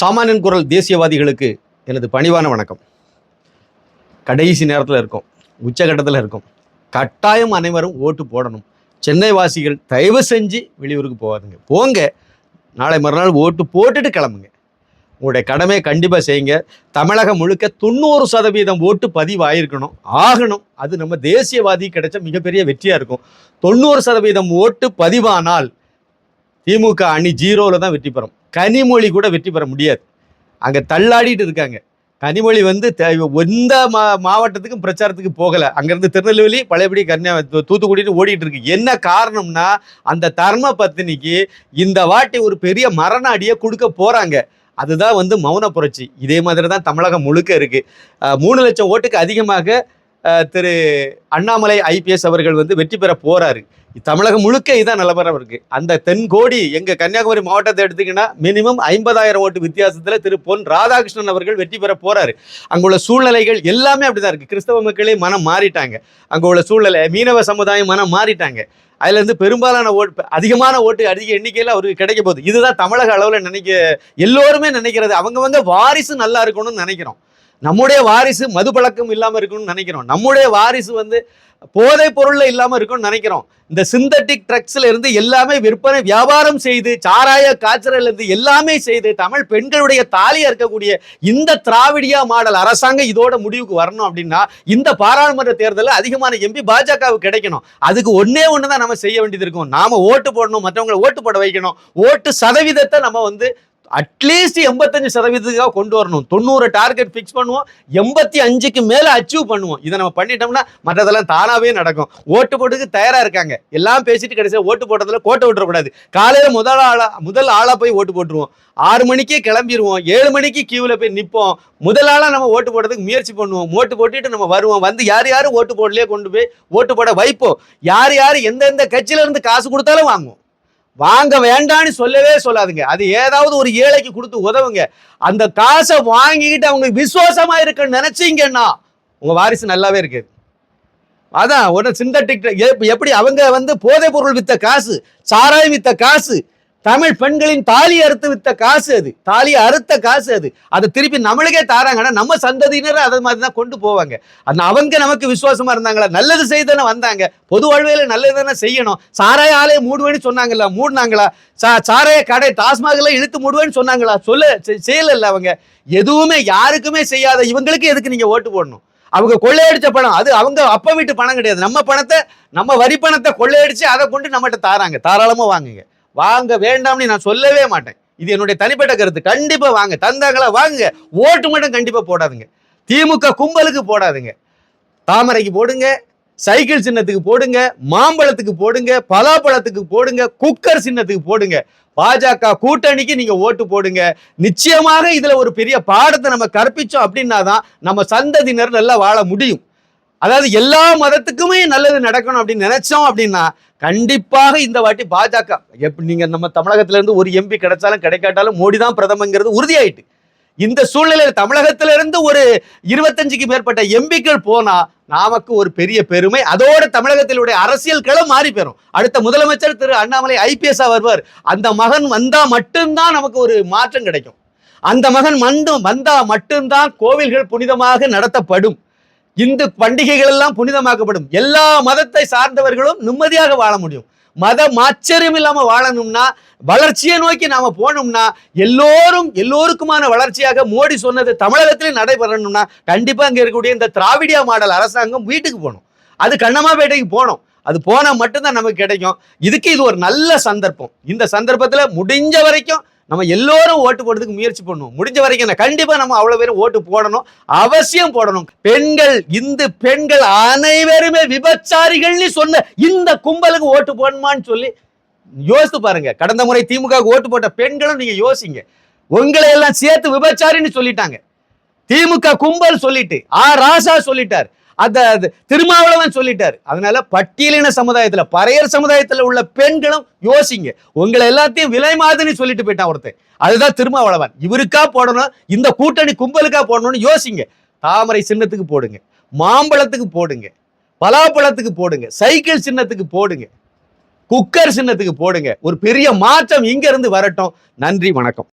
சாமானியன் குரல் தேசியவாதிகளுக்கு எனது பணிவான வணக்கம். கடைசி நேரத்தில் இருக்கோம். உச்சகட்டத்தில் இருக்கோம். கட்டாயம் அனைவரும் ஓட்டு போடணும். சென்னை வாசிகள் தயவு செஞ்சு வெளியூருக்கு போகாதுங்க. போங்க. நாளை மறுநாள் ஓட்டு போட்டுட்டு கிளம்புங்க. உங்களுடைய கடமையை கண்டிப்பாக செய்யுங்க. தமிழகம் முழுக்க தொண்ணூறு சதவீதம் ஓட்டு பதிவு ஆகிருக்கணும் ஆகணும். அது நம்ம தேசியவாதி கிடைச்ச மிகப்பெரிய வெற்றியாக இருக்கும். தொண்ணூறு சதவீதம் ஓட்டு பதிவானால் திமுக அணி ஜீரோவில் தான் வெற்றி பெறும். கனிமொழி கூட வெற்றி பெற முடியாது. அங்கே தள்ளாடிட்டு இருக்காங்க. கனிமொழி வந்து எந்த மா மாவட்டத்துக்கும் பிரச்சாரத்துக்கு போகலை. அங்கேருந்து திருநெல்வேலி பழையபடி கன்னியா தூத்துக்குடின்னு ஓடிட்டு இருக்கு. என்ன காரணம்னா அந்த தர்ம பத்தினிக்கு இந்த வாட்டி ஒரு பெரிய மரண கொடுக்க போகிறாங்க அதுதான் வந்து மௌன புரட்சி. இதே மாதிரி தான் தமிழகம் முழுக்க இருக்குது மூணு லட்சம் ஓட்டுக்கு அதிகமாக திரு அண்ணாமலை ஐபிஎஸ் அவர்கள் வந்து வெற்றி பெற போறாரு. தமிழகம் முழுக்க இதான் நிலவரம் இருக்கு. அந்த தென்கோடி எங்க கன்னியாகுமரி மாவட்டத்தை எடுத்தீங்கன்னா மினிமம் ஐம்பதாயிரம் ஓட்டு வித்தியாசத்துல திரு பொன் ராதாகிருஷ்ணன் அவர்கள் வெற்றி பெற போறாரு. அங்குள்ள சூழ்நிலைகள் எல்லாமே அப்படிதான் இருக்கு. கிறிஸ்தவ மக்களே மனம் மாறிட்டாங்க. அங்குள்ள சூழ்நிலை மீனவ சமுதாயம் மனம் மாறிட்டாங்க. அதுலேருந்து பெரும்பாலான ஓட்டு அதிகமான ஓட்டு அதிக எண்ணிக்கையில் அவருக்கு கிடைக்க போகுது. இதுதான் தமிழக அளவில் நினைக்க எல்லோருமே நினைக்கிறது. அவங்கவங்க வாரிசு நல்லா இருக்கணும்னு நினைக்கிறோம். நம்முடைய வாரிசு மது பழக்கம் இல்லாமல் இருக்கணும்னு நினைக்கிறோம். நம்முடைய வாரிசு வந்து போதைப் பொருள்ல இல்லாமல் இருக்கணும்னு நினைக்கிறோம். இந்த சிந்தட்டிக் ட்ரக்ஸ்ல இருந்து எல்லாமே விற்பனை வியாபாரம் செய்து சாராய காய்ச்சல இருந்து எல்லாமே செய்து தமிழ் பெண்களுடைய தாலியா இருக்கக்கூடிய இந்த திராவிடியா மாடல் அரசாங்கம் இதோட முடிவுக்கு வரணும் அப்படின்னா இந்த பாராளுமன்ற தேர்தலில் அதிகமான எம்பி பாஜகவுக்கு கிடைக்கணும். அதுக்கு ஒன்றே ஒன்று தான் நம்ம செய்ய வேண்டியது இருக்கும். நாம ஓட்டு போடணும் மற்றவங்களை ஓட்டு போட வைக்கணும். ஓட்டு சதவீதத்தை நம்ம வந்து அட்லீஸ்ட் எண்பத்தஞ்சு சதவீதத்துக்காக கொண்டு வரணும். தொண்ணூறு டார்கெட் ஃபிக்ஸ் பண்ணுவோம். எண்பத்தி அஞ்சுக்கு மேலே அச்சீவ் பண்ணுவோம். இதை நம்ம பண்ணிட்டோம்னா மற்றதெல்லாம் தானாகவே நடக்கும். ஓட்டு போட்டுக்கு தயாராக இருக்காங்க. எல்லாம் பேசிட்டு கடைசியாக ஓட்டு போட்டதில் கோட்டை விட்டுறக்கூடாது. காலையில் முதல் ஆளாக முதல் ஆளாக போய் ஓட்டு போட்டுருவோம். ஆறு மணிக்கே கிளம்பிடுவோம் ஏழு மணிக்கு கியூவில் போய் நிற்போம் முதல் ஆளாக நம்ம ஓட்டு போடுறதுக்கு முயற்சி பண்ணுவோம். ஓட்டு போட்டுட்டு நம்ம வருவோம். வந்து யார் யார் ஓட்டு போடலையே கொண்டு போய் ஓட்டு போட வைப்போம். யார் யார் எந்தெந்த கட்சியிலேருந்து காசு கொடுத்தாலும் வாங்குவோம். வாங்க வேண்டான்னு சொல்லவே சொல்லாதுங்க. அது ஏதாவது ஒரு ஏழைக்கு கொடுத்து உதவுங்க. அந்த காசை வாங்கிக்கிட்டு அவங்க விசுவாசமா இருக்குன்னு நினைச்சீங்கன்னா உங்க வாரிசு நல்லாவே இருக்கு. அதான் உடனே சிந்தட்டிக் எப்படி அவங்க வந்து போதைப் பொருள் வித்த காசு சாராயம் வித்த காசு தமிழ் பெண்களின் தாலி அறுத்து வித்த காசு அது. தாலி அறுத்த காசு அது. அதை திருப்பி நம்மளுக்கே தாராங்கன்னா நம்ம சந்ததியினர் அதை மாதிரி தான் கொண்டு போவாங்க. அந்த அவங்க நமக்கு விசுவாசமா இருந்தாங்களா? நல்லது செய்தானே வந்தாங்க. பொது வாழ்வையில் நல்லது தானே செய்யணும். சாராய ஆலையை மூடுவேன்னு சொன்னாங்களா? மூடினாங்களா? சா சாராய கடை டாஸ்மாகல இழுத்து மூடுவேன்னு சொன்னாங்களா? சொல்ல செய்யல அவங்க. எதுவுமே யாருக்குமே செய்யாத இவங்களுக்கு எதுக்கு நீங்க ஓட்டு போடணும்? அவங்க கொள்ளையடிச்ச பணம் அது அவங்க அப்ப வீட்டு பணம் கிடையாது. நம்ம பணத்தை நம்ம வரி பணத்தை கொள்ளையடிச்சு அதை கொண்டு நம்மகிட்ட தாராங்க. தாராளமா வாங்குங்க. வாங்க வேண்டாம்னு நான் சொல்லவே மாட்டேன். இது என்னுடைய தனிப்பட்ட கருத்து. கண்டிப்பாக வாங்க. தந்தாங்களா வாங்குங்க ஓட்டு மட்டும் கண்டிப்பாக போடாதுங்க. திமுக கும்பலுக்கு போடாதுங்க. தாமரைக்கு போடுங்க. சைக்கிள் சின்னத்துக்கு போடுங்க. மாம்பழத்துக்கு போடுங்க. பலாப்பழத்துக்கு போடுங்க. குக்கர் சின்னத்துக்கு போடுங்க. பாஜக கூட்டணிக்கு நீங்க ஓட்டு போடுங்க. நிச்சயமாக இதுல ஒரு பெரிய பாடத்தை நம்ம கற்பிச்சோம் அப்படின்னா தான் நம்ம சந்ததியினர் நல்லா வாழ முடியும். அதாவது எல்லா மதத்துக்குமே நல்லது நடக்கணும் அப்படின்னு நினைச்சோம் அப்படின்னா கண்டிப்பாக இந்த வாட்டி பாஜக. எப்படி நீங்க நம்ம தமிழகத்துல இருந்து ஒரு எம்பி கிடைச்சாலும் கிடைக்காட்டாலும் மோடி தான் பிரதமங்கிறது உறுதியாயிட்டு. இந்த சூழ்நிலையில் தமிழகத்துல இருந்து ஒரு இருபத்தஞ்சுக்கு மேற்பட்ட எம்பிக்கள் போனா நமக்கு ஒரு பெரிய பெருமை. அதோட தமிழகத்திலுடைய அரசியல் களம் மாறி பெறும் அடுத்த முதலமைச்சர் திரு அண்ணாமலை ஐபிஎஸ் வருவார். அந்த மகன் வந்தா மட்டும்தான் நமக்கு ஒரு மாற்றம் கிடைக்கும். அந்த மகன் மண்டும் வந்தா மட்டும்தான் கோவில்கள் புனிதமாக நடத்தப்படும். இந்து பண்டிகைகள் எல்லாம் புனிதமாக்கப்படும். எல்லா மதத்தை சார்ந்தவர்களும் நிம்மதியாக வாழ முடியும். மத மாச்சரியம் இல்லாமல் வாழணும்னா வளர்ச்சியை நோக்கி நாம போனோம்னா எல்லோரும் எல்லோருக்குமான வளர்ச்சியாக மோடி சொன்னது தமிழகத்திலே நடைபெறணும்னா கண்டிப்பா அங்கே இருக்கக்கூடிய இந்த திராவிடியா மாடல் அரசாங்கம் வீட்டுக்கு போகணும். அது கண்ணமாப்பேட்டைக்கு போகணும். அது போனால் மட்டும்தான் நமக்கு கிடைக்கும். இதுக்கு இது ஒரு நல்ல சந்தர்ப்பம். இந்த சந்தர்ப்பத்தில் முடிஞ்ச வரைக்கும் நம்ம எல்லோரும் ஓட்டு போடுறதுக்கு முயற்சி பண்ணுவோம். முடிஞ்ச வரைக்கும் கண்டிப்பாக நம்ம அவ்வளோ பேரும் ஓட்டு போடணும் அவசியம் போடணும். பெண்கள் இந்து பெண்கள் அனைவருமே விபச்சாரிகள்னு சொன்ன இந்த கும்பலுக்கு ஓட்டு போடணுமான்னு சொல்லி யோசித்து பாருங்க. கடந்த முறை திமுக ஓட்டு போட்ட பெண்களும் நீங்க யோசிங்க. உங்களை எல்லாம் சேர்த்து விபச்சாரின்னு சொல்லிட்டாங்க. திமுக கும்பல் சொல்லிட்டு ஆ ராசா சொல்லிட்டார். அந்த அது திருமாவளவன் சொல்லிட்டார். அதனால பட்டியலின சமுதாயத்துல பறையர் சமுதாயத்துல உள்ள பெண்களும் யோசிங்க. உங்களை எல்லாத்தையும் விலை மாதிரி சொல்லிட்டு போயிட்டான் ஒருத்தன். அதுதான் திருமாவளவன். இவருக்கா போடணும் இந்த கூட்டணி கும்பலுக்கா போடணும்னு யோசிங்க. தாமரை சின்னத்துக்கு போடுங்க மாம்பழத்துக்கு போடுங்க பலாப்பழத்துக்கு போடுங்க சைக்கிள் சின்னத்துக்கு போடுங்க குக்கர் சின்னத்துக்கு போடுங்க. ஒரு பெரிய மாற்றம் இங்க இருந்து வரட்டும். நன்றி வணக்கம்.